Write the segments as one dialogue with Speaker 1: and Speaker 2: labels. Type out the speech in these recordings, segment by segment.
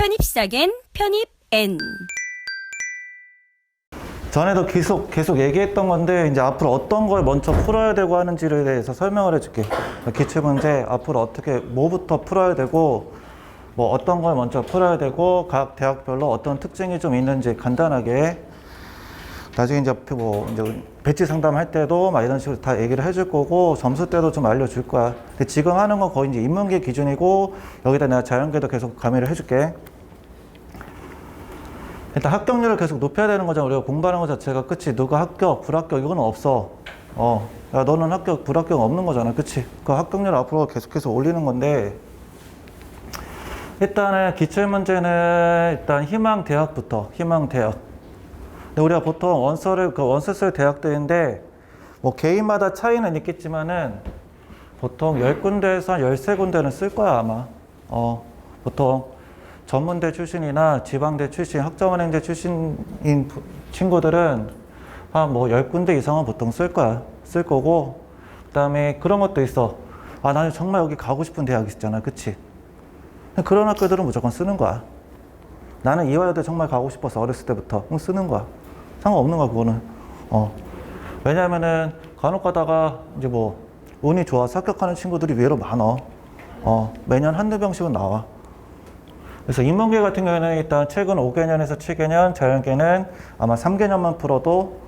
Speaker 1: 편입 시작엔 편입 N.
Speaker 2: 전에도 계속 계속 얘기했던 건데 이제 앞으로 어떤 걸 먼저 풀어야 되고 하는지에 대해서 설명을 해줄게. 기출 문제 앞으로 어떻게 뭐부터 풀어야 되고 뭐 어떤 걸 먼저 풀어야 되고 각 대학별로 어떤 특징이 좀 있는지 간단하게 나중에 이제 뭐 이제 배치 상담할 때도 막 이런 식으로 다 얘기를 해줄 거고 점수 때도 좀 알려줄 거야. 근데 지금 하는 건 거의 이제 인문계 기준이고 여기다 내가 자연계도 계속 가미를 해줄게. 일단 합격률을 계속 높여야 되는 거잖아. 우리가 공부하는 것 자체가 그치? 누가 합격, 불합격 이건 없어. 어, 야 너는 합격, 불합격 없는 거잖아. 그치? 그 합격률 앞으로 계속해서 올리는 건데 일단은 기출 문제는 일단 희망 대학부터 희망 대학. 근데 우리가 보통 원서를 그 원서 쓸 대학들인데 뭐 개인마다 차이는 있겠지만은 보통 10군데에서 한 13군데는 쓸 거야 아마. 어, 보통 전문대 출신이나 지방대 출신, 학점은행제 출신인 부- 친구들은 한뭐 10군데 이상은 보통 쓸 거야. 쓸 거고, 그 다음에 그런 것도 있어. 아, 나는 정말 여기 가고 싶은 대학 있잖아. 그치? 그런 학교들은 무조건 쓰는 거야. 나는 이화여대 정말 가고 싶어서 어렸을 때부터 그럼 쓰는 거야. 상관없는 거야, 그거는. 어. 왜냐면은 간혹 가다가 이제 뭐 운이 좋아서 합격하는 친구들이 의외로 많어. 어, 매년 한두 병씩은 나와. 그래서 인문계 같은 경우에는 일단 최근 5개년에서 7개년, 자연계는 아마 3개년만 풀어도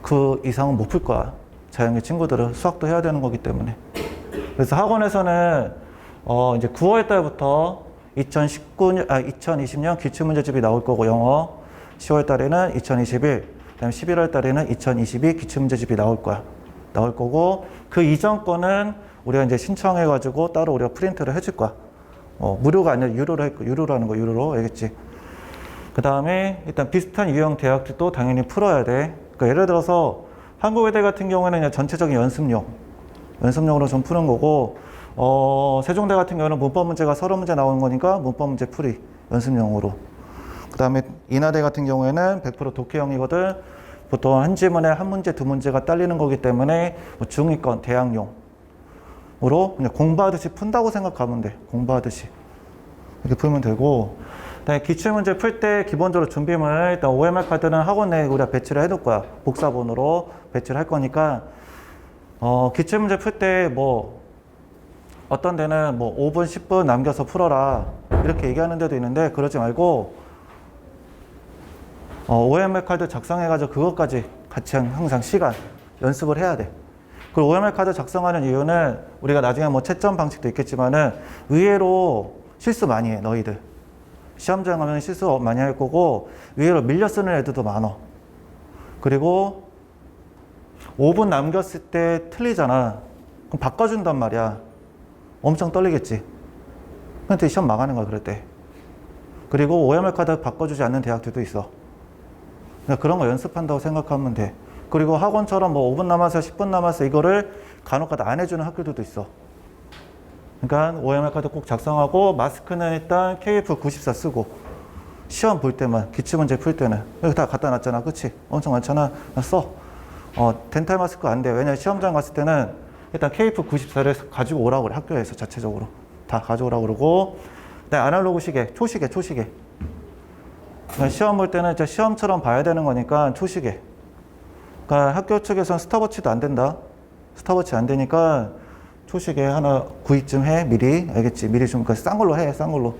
Speaker 2: 그 이상은 못 풀 거야. 자연계 친구들은 수학도 해야 되는 거기 때문에. 그래서 학원에서는 어 이제 9월 달부터 2019년, 아 2020년 기출 문제집이 나올 거고 영어, 10월 달에는 2021, 그다음에 11월 달에는 2022 기출 문제집이 나올 거야. 나올 거고 그 이전 거는 우리가 이제 신청해 가지고 따로 우리가 프린트를 해줄 거야. 어, 무료가 아니라 유료로 했고, 유료로 하는 거, 유료로. 알겠지? 그 다음에 일단 비슷한 유형 대학들도 당연히 풀어야 돼. 그러니까 예를 들어서 한국외대 같은 경우에는 그냥 전체적인 연습용, 연습용으로 좀 푸는 거고, 어, 세종대 같은 경우는 문법 문제가 서로 문제 나오는 거니까 문법 문제 풀이, 연습용으로. 그 다음에 인하대 같은 경우에는 100% 독해형이거든. 보통 한 지문에 한 문제, 두 문제가 딸리는 거기 때문에 뭐 중위권, 대학용. 으로 그냥 공부하듯이 푼다고 생각하면 돼. 공부하듯이. 이렇게 풀면 되고. 기출문제 풀 때 기본적으로 준비물 일단 OMR 카드는 학원 내에 우리가 배치를 해둘 거야. 복사본으로 배치를 할 거니까 어, 기출문제 풀 때 뭐 어떤 데는 뭐 5분, 10분 남겨서 풀어라 이렇게 얘기하는 데도 있는데 그러지 말고 어, OMR 카드 작성해가지고 그것까지 같이 항상 시간 연습을 해야 돼. 그리고 OMR 카드 작성하는 이유는 우리가 나중에 뭐 채점 방식도 있겠지만은 의외로 실수 많이 해 너희들. 시험장 가면 실수 많이 할 거고 의외로 밀려 쓰는 애들도 많어 그리고 5분 남겼을 때 틀리잖아. 그럼 바꿔준단 말이야. 엄청 떨리겠지. 근데 시험 망하는 거야 그럴 때. 그리고 OMR 카드 바꿔주지 않는 대학들도 있어. 그러니까 그런 거 연습한다고 생각하면 돼. 그리고 학원처럼 뭐 5분 남았어, 10분 남았어 이거를 간혹가다 안 해주는 학교들도 있어. 그러니까 OMR 카드 꼭 작성하고 마스크는 일단 KF94 쓰고 시험 볼 때만 기출 문제 풀 때는 여기 다 갖다 놨잖아, 그렇지? 엄청 많잖아. 써. 어 덴탈 마스크 안 돼. 왜냐 면 시험장 갔을 때는 일단 KF94를 가지고 오라고 그래 학교에서 자체적으로 다 가져오라고 그러고 그다음에 아날로그 시계, 초시계, 초시계. 그러니까 시험 볼 때는 진짜 시험처럼 봐야 되는 거니까 초시계. 그러니까 학교 측에서는 스탑워치도 안 된다. 스탑워치 안 되니까 초시계 하나 구입 좀 해, 미리. 알겠지? 미리 좀, 그싼 걸로 해, 싼 걸로.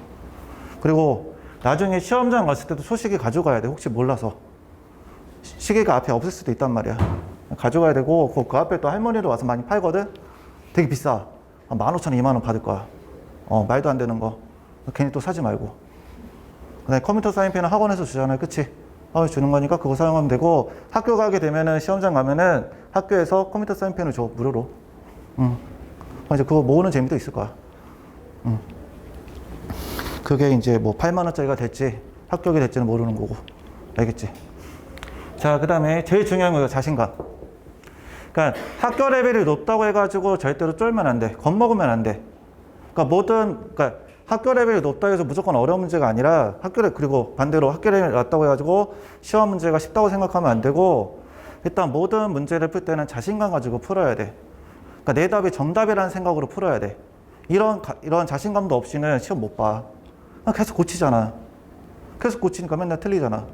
Speaker 2: 그리고 나중에 시험장 갔을 때도 초시계 가져가야 돼. 혹시 몰라서. 시- 시계가 앞에 없을 수도 있단 말이야. 가져가야 되고, 그, 그 앞에 또 할머니도 와서 많이 팔거든? 되게 비싸. 한 15,000원, 2만원 받을 거야. 어, 말도 안 되는 거. 괜히 또 사지 말고. 그 다음에 컴퓨터 사인펜은 학원에서 주잖아요. 그치? 어, 주는 거니까 그거 사용하면 되고 학교 가게 되면은 시험장 가면은 학교에서 컴퓨터 사인펜을 줘 무료로. 응. 그럼 이제 그거 모으는 재미도 있을 거야. 응. 그게 이제 뭐 8만 원짜리가 될지 합격이 될지는 모르는 거고. 알겠지? 자, 그다음에 제일 중요한 거예요. 자신감. 그러니까 학교 레벨이 높다고 해 가지고 절대로 쫄면 안 돼. 겁먹으면 안 돼. 그러니까 뭐든 그러니까 학교 레벨이 높다 해서 무조건 어려운 문제가 아니라 학교 레 그리고 반대로 학교 레벨이 낮다고 해가지고 시험 문제가 쉽다고 생각하면 안 되고 일단 모든 문제를 풀 때는 자신감 가지고 풀어야 돼. 그러니까 내 답이 정답이라는 생각으로 풀어야 돼. 이런 가- 이런 자신감도 없이는 시험 못 봐. 아, 계속 고치잖아. 계속 고치니까 맨날 틀리잖아.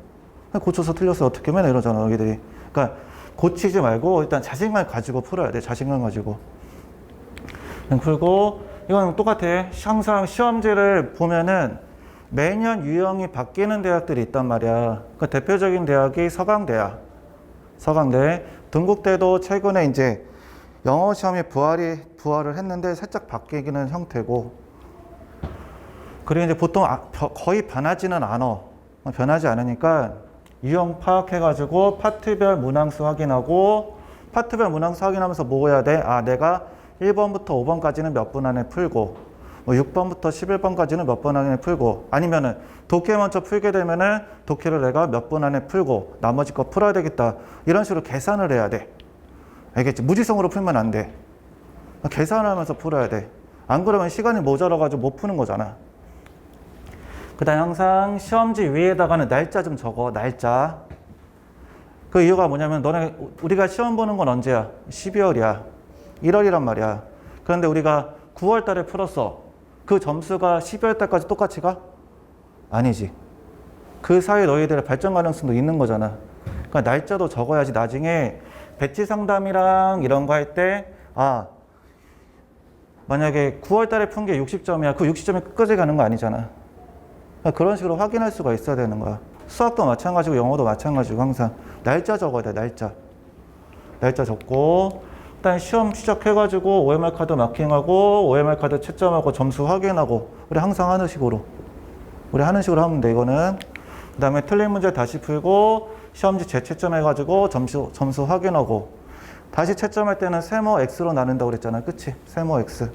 Speaker 2: 고쳐서 틀렸어 어떻게 맨날 이러잖아 여기들이. 그러니까 고치지 말고 일단 자신감 가지고 풀어야 돼. 자신감 가지고. 그냥 풀고 이건 똑같아. 항상 시험지를 보면은 매년 유형이 바뀌는 대학들이 있단 말이야. 그 대표적인 대학이 서강대야. 서강대. 동국대도 최근에 이제 영어 시험이 부활이 부활을 했는데 살짝 바뀌기는 형태고. 그리고 이제 보통 아- 벼- 거의 변하지는 않아. 변하지 않으니까 유형 파악해가지고 파트별 문항수 확인하고 파트별 문항수 확인하면서 뭐 해야 돼? 아, 내가 1번부터 5번까지는 몇 분 안에 풀고 뭐 6번부터 11번까지는 몇 번 안에 풀고 아니면은 독해 먼저 풀게 되면은 독해를 내가 몇분 안에 풀고 나머지 거 풀어야 되겠다. 이런 식으로 계산을 해야 돼. 알겠지? 무지성으로 풀면 안 돼. 계산을 하면서 풀어야 돼. 안 그러면 시간이 모자라 가지고 못 푸는 거잖아. 그 다음 항상 시험지 위에다가는 날짜 좀 적어, 날짜. 그 이유가 뭐냐면 너네, 우리가 시험 보는 건 언제야? 12월이야. 1월이란 말이야. 그런데 우리가 9월 달에 풀었어. 그 점수가 12월 달까지 똑같이 가? 아니지. 그 사이에 너희들의 발전 가능성도 있는 거잖아. 그러니까 날짜도 적어야지 나중에 배치 상담이랑 이런 거 할 때, 아, 만약에 9월 달에 푼 게 60점이야. 그 60점이 끝까지 가는 거 아니잖아. 그러니까 그런 식으로 확인할 수가 있어야 되는 거야. 수학도 마찬가지고 영어도 마찬가지고 항상 날짜 적어야 돼, 날짜. 날짜 적고, 일단 시험 시작해가지고 OMR 카드 마킹하고 OMR 카드 채점하고 점수 확인하고 우리 항상 하는 식으로 우리 하는 식으로 하면 돼 이거는. 그 다음에 틀린 문제 다시 풀고 시험지 재채점해가지고 점수 점수 확인하고. 다시 채점할 때는 세모 X로 나눈다고 그랬잖아 그치? 세모 X.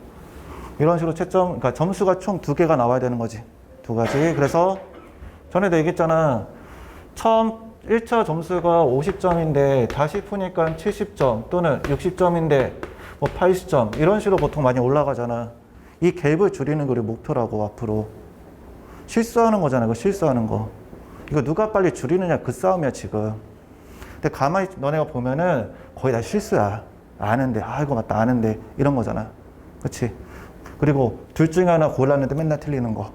Speaker 2: 이런 식으로 채점 그러니까 점수가 총 두 개가 나와야 되는 거지. 두 가지. 그래서 전에도 얘기했잖아. 처음 1차 점수가 50점인데 다시 푸니까 70점 또는 60점인데 뭐 80점 이런 식으로 보통 많이 올라가잖아. 이 갭을 줄이는 게 우리 목표라고 앞으로. 실수하는 거잖아. 그 실수하는 거. 이거 누가 빨리 줄이느냐 그 싸움이야 지금. 근데 가만히 너네가 보면은 거의 다 실수야. 아는데 아 이거 맞다 아는데 이런 거잖아. 그렇지? 그리고 둘 중에 하나 골랐는데 맨날 틀리는 거.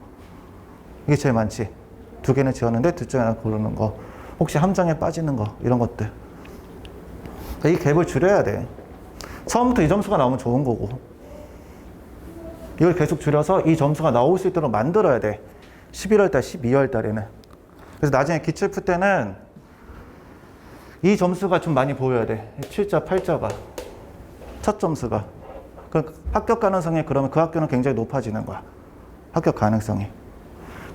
Speaker 2: 이게 제일 많지. 두 개는 지었는데 둘 중에 하나 고르는 거. 혹시 함정에 빠지는 거 이런 것들. 그러니까 이 갭을 줄여야 돼. 처음부터 이 점수가 나오면 좋은 거고. 이걸 계속 줄여서 이 점수가 나올 수 있도록 만들어야 돼. 11월 달 12월 달에는. 그래서 나중에 기출 풀 때는 이 점수가 좀 많이 보여야 돼. 7자 8자가. 첫 점수가. 그 합격 가능성이 그러면 그 학교는 굉장히 높아지는 거야. 합격 가능성이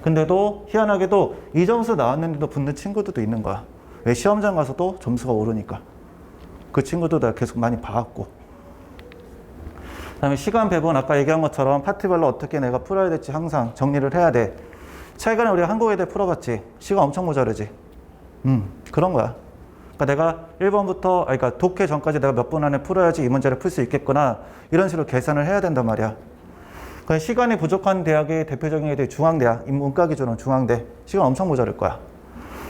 Speaker 2: 근데도 희한하게도 이 점수 나왔는데도 붙는 친구들도 있는 거야. 왜 시험장 가서도 점수가 오르니까. 그 친구도 다 계속 많이 봐왔고. 그다음에 시간 배분 아까 얘기한 것처럼 파트별로 어떻게 내가 풀어야 될지 항상 정리를 해야 돼. 최근에 우리가 한국 애들 풀어봤지. 시간 엄청 모자르지. 음 그런 거야. 그러니까 내가 1번부터 아니, 그러니까 독해 전까지 내가 몇 분 안에 풀어야지 이 문제를 풀 수 있겠구나. 이런 식으로 계산을 해야 된단 말이야. 그 시간이 부족한 대학의 대표적인 애들이 중앙대야. 인문과 기준은 중앙대. 시간 엄청 모자랄 거야.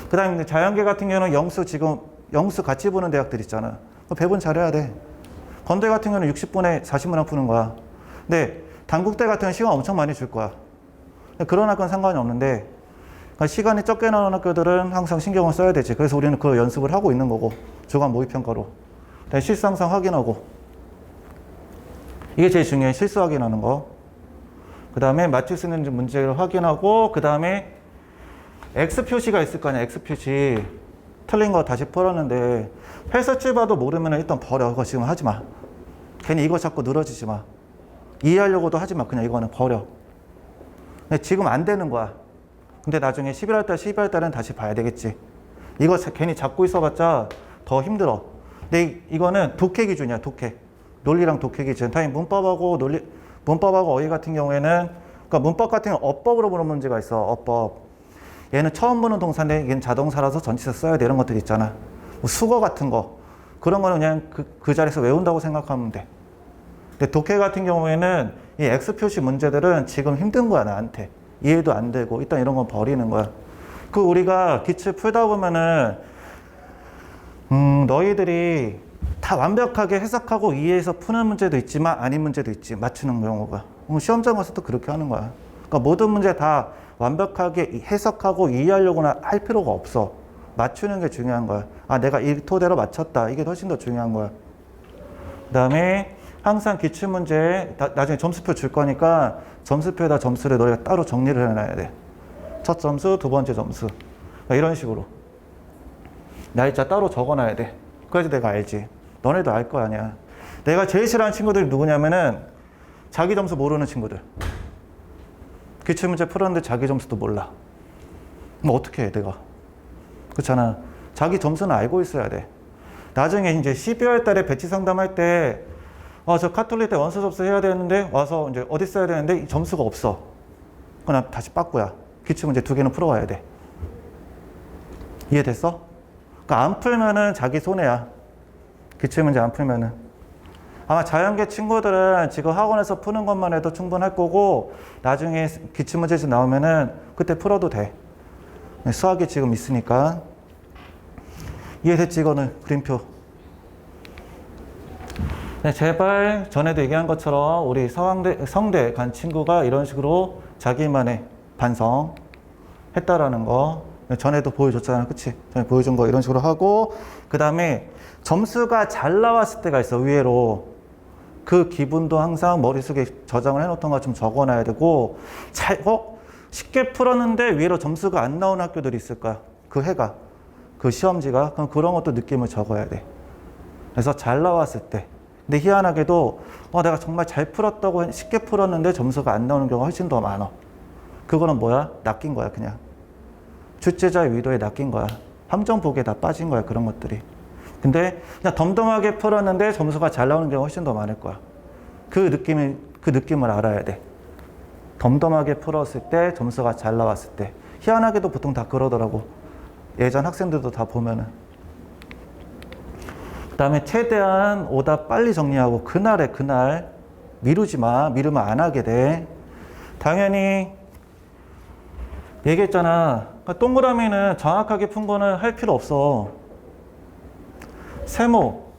Speaker 2: 그 다음에 자연계 같은 경우는 영수 지금 영수 같이 보는 대학들 있잖아. 그 배분 잘해야 돼. 건대 같은 경우는 60분에 40문항 푸는 거야. 근데 단국대 같은 경우는 시간 엄청 많이 줄 거야. 그런 학교는 상관이 없는데 그러니까 시간이 적게 나오는 학교들은 항상 신경을 써야 되지. 그래서 우리는 그 연습을 하고 있는 거고 주간 모의평가로. 실상상 확인하고 이게 제일 중요해. 실수 확인하는 거. 그 다음에 맞출 수 있는 문제를 확인하고 그 다음에 X 표시가 있을 거 아니야 X 표시. 틀린 거 다시 풀었는데 해설지 봐도 모르면 일단 버려. 그거 지금 하지 마. 괜히 이거 자꾸 늘어지지 마. 이해하려고도 하지 마. 그냥 이거는 버려. 근데 지금 안 되는 거야. 근데 나중에 11월 달 12월 달은 다시 봐야 되겠지. 이거 자- 괜히 잡고 있어봤자 더 힘들어. 근데 이- 이거는 독해 기준이야 독해. 논리랑 독해 기준. 당연히 문법하고 논리 문법하고 어휘 같은 경우에는 그러니까 문법 같은 경우 어법으로 보는 문제가 있어 어법. 얘는 처음 보는 동사인데 얘는 자동사라서 전치사 써야 돼 이런 것들 있잖아. 뭐 수거 같은 거. 그런 거는 그냥 그, 그 자리에서 외운다고 생각하면 돼. 근데 독해 같은 경우에는 이 X 표시 문제들은 지금 힘든 거야 나한테. 이해도 안 되고 일단 이런 건 버리는 거야. 그 우리가 기출 풀다 보면은 음 너희들이 다 완벽하게 해석하고 이해해서 푸는 문제도 있지만 아닌 문제도 있지 맞추는 경우가 음, 시험장 가서도 그렇게 하는 거야 그러니까 모든 문제 다 완벽하게 해석하고 이해하려고는 할 필요가 없어. 맞추는 게 중요한 거야. 아, 내가 이 토대로 맞췄다. 이게 훨씬 더 중요한 거야. 그 다음에 항상 기출문제 나, 나중에 점수표 줄 거니까 점수표에다 점수를 너희가 따로 정리를 해놔야 돼. 첫 점수, 두 번째 점수. 그러니까 이런 식으로. 날짜 따로 적어놔야 돼. 그래야지 내가 알지. 너네도 알 거 아니야. 내가 제일 싫어하는 친구들이 누구냐면은 자기 점수 모르는 친구들. 기출 문제 풀었는데 자기 점수도 몰라. 그럼 어떻게 해, 내가? 그렇잖아. 자기 점수는 알고 있어야 돼. 나중에 이제 12월 달에 배치 상담할 때, 아, 저 카톨릭 때 원서 접수해야 되는데, 와서 이제 어디 써야 되는데, 이 점수가 없어. 그럼 다시 빠꾸야. 기출 문제 두 개는 풀어와야 돼. 이해됐어? 그러니까 안 풀면은 자기 손해야. 기출 문제 안 풀면은. 아마 자연계 친구들은 지금 학원에서 푸는 것만 해도 충분할 거고, 나중에 기출 문제집 나오면은 그때 풀어도 돼. 수학이 지금 있으니까. 이해됐지, 이거는 그림표. 네, 제발 전에도 얘기한 것처럼 우리 서강대, 성대 간 친구가 이런 식으로 자기만의 반성 했다라는 거 전에도 보여줬잖아 그치? 전에 보여준 거 이런 식으로 하고 그 다음에 점수가 잘 나왔을 때가 있어 의외로. 그 기분도 항상 머릿속에 저장을 해놓던 거 좀 적어놔야 되고 잘, 어? 쉽게 풀었는데 의외로 점수가 안 나온 학교들이 있을 거야 그 해가 그 시험지가? 그럼 그런 것도 느낌을 적어야 돼. 그래서 잘 나왔을 때. 근데 희한하게도 어, 내가 정말 잘 풀었다고 쉽게 풀었는데 점수가 안 나오는 경우가 훨씬 더 많아. 그거는 뭐야? 낚인 거야 그냥 출제자의 의도에 낚인 거야. 함정 보기에 다 빠진 거야 그런 것들이. 근데 그냥 덤덤하게 풀었는데 점수가 잘 나오는 경우가 훨씬 더 많을 거야. 그 느낌을 그 느낌을 알아야 돼. 덤덤하게 풀었을 때 점수가 잘 나왔을 때. 희한하게도 보통 다 그러더라고. 예전 학생들도 다 보면은. 그 다음에 최대한 오답 빨리 정리하고 그날에 그날 미루지 마. 미루면 안 하게 돼. 당연히 얘기했잖아 동그라미는 정확하게 푼 거는 할 필요 없어. 세모.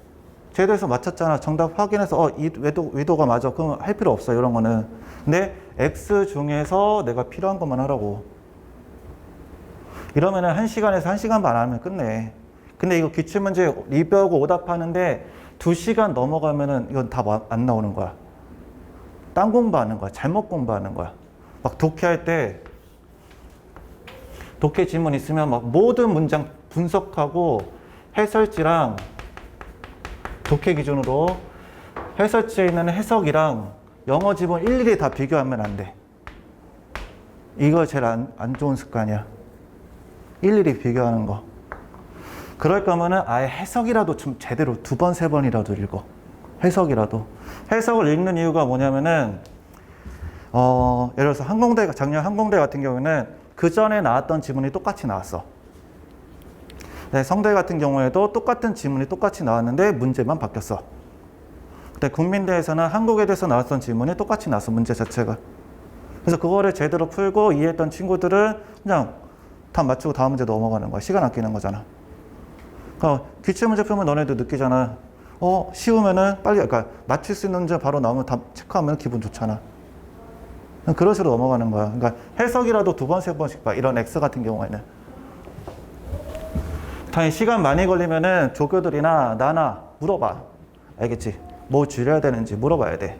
Speaker 2: 제도에서 맞췄잖아. 정답 확인해서 어, 이 외도, 위도가 맞아. 그럼 할 필요 없어 이런 거는. 근데 X 중에서 내가 필요한 것만 하라고. 이러면은 한 시간에서 한 시간 반 하면 끝내. 근데 이거 기출문제 리뷰하고 오답하는데 두 시간 넘어가면 은 이건 다 안 나오는 거야. 딴 공부하는 거야. 잘못 공부하는 거야. 막 독해할 때 독해 지문 있으면 막 모든 문장 분석하고 해설지랑 독해 기준으로 해설지에 있는 해석이랑 영어 지문 일일이 다 비교하면 안 돼. 이거 제일 안, 안 좋은 습관이야. 일일이 비교하는 거. 그럴 거면은 아예 해석이라도 좀 제대로 두 번, 세 번이라도 읽어. 해석이라도. 해석을 읽는 이유가 뭐냐면은, 어, 예를 들어서 항공대, 작년 항공대 같은 경우에는 그 전에 나왔던 지문이 똑같이 나왔어. 네, 성대 같은 경우에도 똑같은 지문이 똑같이 나왔는데 문제만 바뀌었어. 근데 국민대에서는 한국에 대해서 나왔던 지문이 똑같이 나왔어, 문제 자체가. 그래서 그거를 제대로 풀고 이해했던 친구들은 그냥 다 맞추고 다음 문제 넘어가는 거야. 시간 아끼는 거잖아. 그러니까 기출 문제 풀면 너네도 느끼잖아. 어, 쉬우면은 빨리, 그러니까 맞출 수 있는 문제 바로 나오면 다 체크하면 기분 좋잖아. 그런 식으로 넘어가는 거야. 그러니까 해석이라도 두 번, 세 번씩 봐. 이런 X 같은 경우에는. 당연히 시간 많이 걸리면은 조교들이나 나나 물어봐. 알겠지? 뭐 줄여야 되는지 물어봐야 돼.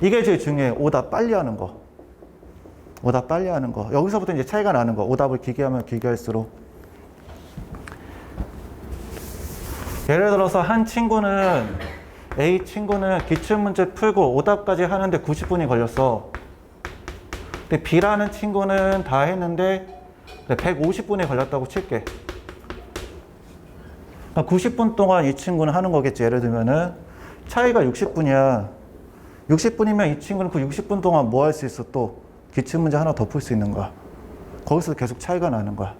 Speaker 2: 이게 제일 중요해. 오답 빨리 하는 거. 오답 빨리 하는 거. 여기서부터 이제 차이가 나는 거. 오답을 길게 하면 길게 할수록. 예를 들어서 한 친구는 A 친구는 기출문제 풀고 오답까지 하는데 90분이 걸렸어. 근데 B라는 친구는 다 했는데 150분이 걸렸다고 칠게. 90분 동안 이 친구는 하는 거겠지. 예를 들면은 차이가 60분이야. 60분이면 이 친구는 그 60분 동안 뭐 할 수 있어? 또 기출 문제 하나 더 풀 수 있는 거야. 거기서 계속 차이가 나는 거야.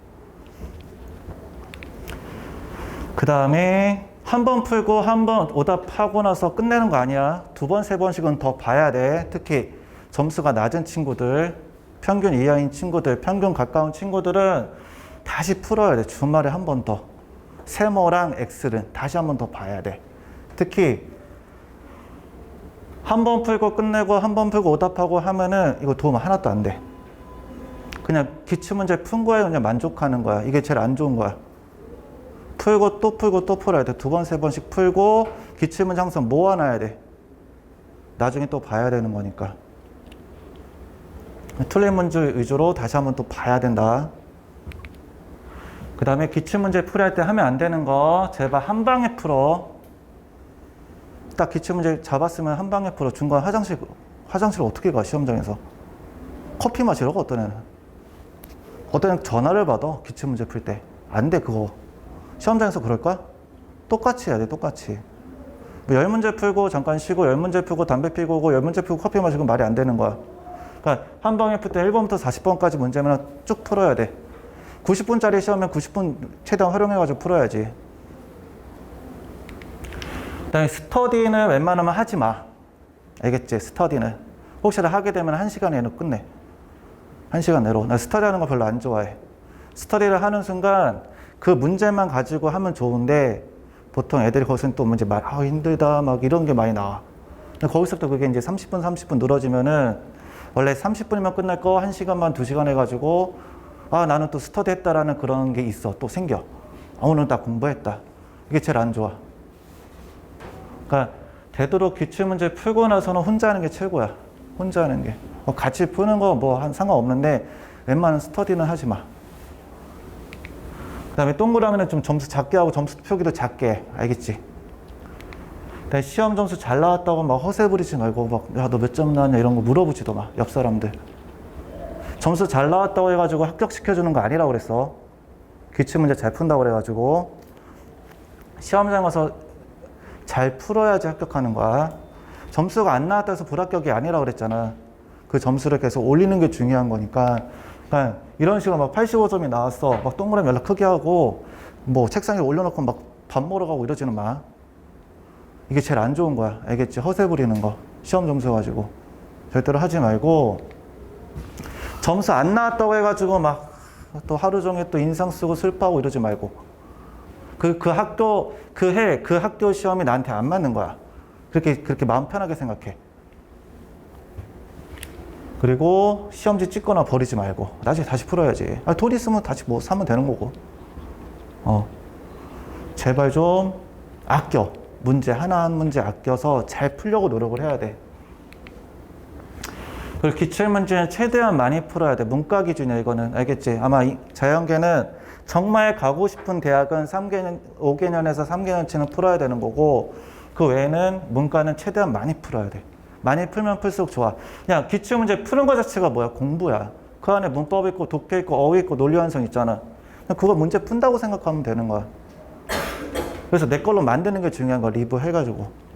Speaker 2: 그 다음에 한 번 풀고 한 번 오답하고 나서 끝내는 거 아니야. 두 번, 세 번씩은 더 봐야 돼. 특히 점수가 낮은 친구들, 평균 이하인 친구들, 평균 가까운 친구들은 다시 풀어야 돼. 주말에 한 번 더. 세모랑 X는 다시 한 번 더 봐야 돼. 특히 한 번 풀고 끝내고 한 번 풀고 오답하고 하면은 이거 도움 하나도 안 돼. 그냥 기출 문제 푼 거에 그냥 만족하는 거야. 이게 제일 안 좋은 거야. 풀고 또 풀고 또 풀어야 돼. 두 번, 세 번씩 풀고 기출 문제 항상 모아놔야 돼. 나중에 또 봐야 되는 거니까. 틀린 문제 위주로 다시 한번 또 봐야 된다. 그 다음에 기출문제 풀이할 때 하면 안 되는 거 제발 한 방에 풀어. 딱 기출문제 잡았으면 한 방에 풀어. 중간 화장실, 화장실 어떻게 가, 시험장에서. 커피 마시러 가, 어떤 애는. 어떤 애는 전화를 받아, 기출문제 풀 때. 안 돼, 그거. 시험장에서 그럴까? 똑같이 해야 돼, 똑같이. 뭐열 문제 풀고 잠깐 쉬고 열 문제 풀고 담배 피고 열 문제 풀고 커피 마시고 말이 안 되는 거야. 그러니까 한 방에 풀때 1번부터 40번까지 문제면 쭉 풀어야 돼. 90분짜리 시험면 90분 최대한 활용해가지고 풀어야지. 그다음에 스터디는 웬만하면 하지 마. 알겠지? 스터디는 혹시나 하게 되면 한 시간 내로 끝내. 한 시간 내로. 나 스터디 하는 거 별로 안 좋아해. 스터디를 하는 순간 그 문제만 가지고 하면 좋은데 보통 애들이 거기서 또 문제 말, 아 힘들다 막 이런 게 많이 나와. 거기서부터 그게 이제 30분, 30분 늘어지면은 원래 30분이면 끝날 거 1시간만 2시간 해가지고 아 나는 또 스터디 했다라는 그런 게 있어. 또 생겨. 아 오늘 나 공부했다. 이게 제일 안 좋아. 그러니까 되도록 기출 문제 풀고 나서는 혼자 하는 게 최고야. 혼자 하는 게. 뭐 같이 푸는 거 뭐 한 상관없는데 웬만한 스터디는 하지 마. 그 다음에 동그라미는 좀 점수 작게 하고 점수 표기도 작게 해. 알겠지? 그다음에 시험 점수 잘 나왔다고 막 허세 부리지 말고 막 야 너 몇 점 나왔냐 이런 거 물어보지도 마. 옆 사람들. 점수 잘 나왔다고 해가지고 합격시켜 주는 거 아니라고 그랬어. 기출 문제 잘 푼다고 그래가지고 시험장 가서 잘 풀어야지 합격하는 거야. 점수가 안 나왔다 해서 불합격이 아니라고 그랬잖아. 그 점수를 계속 올리는 게 중요한 거니까. 그러니까 이런 식으로 막 85점이 나왔어. 막 동그라미 연락 크게 하고 뭐 책상에 올려놓고 막 밥 먹으러 가고 이러지는 마. 이게 제일 안 좋은 거야. 알겠지? 허세 부리는 거. 시험 점수 가지고. 절대로 하지 말고 점수 안 나왔다고 해가지고 막 또 하루 종일 또 인상 쓰고 슬퍼하고 이러지 말고. 그, 그 학교, 그 해, 그 학교 시험이 나한테 안 맞는 거야. 그렇게, 그렇게 마음 편하게 생각해. 그리고 시험지 찍거나 버리지 말고. 나중에 다시 풀어야지. 아, 돈 있으면 다시 뭐 사면 되는 거고. 어. 제발 좀 아껴. 문제, 하나 한 문제 아껴서 잘 풀려고 노력을 해야 돼. 그리고 기출문제는 최대한 많이 풀어야 돼. 문과 기준이야, 이거는. 알겠지? 아마 이 자연계는 정말 가고 싶은 대학은 3개년, 5개년에서 3개년치는 풀어야 되는 거고, 그 외에는 문과는 최대한 많이 풀어야 돼. 많이 풀면 풀수록 좋아. 그냥 기출문제 푸는 거 자체가 뭐야? 공부야. 그 안에 문법 있고, 독해 있고, 어휘 있고, 논리 완성 있잖아. 그거 문제 푼다고 생각하면 되는 거야. 그래서 내 걸로 만드는 게 중요한 거야. 리뷰 해가지고.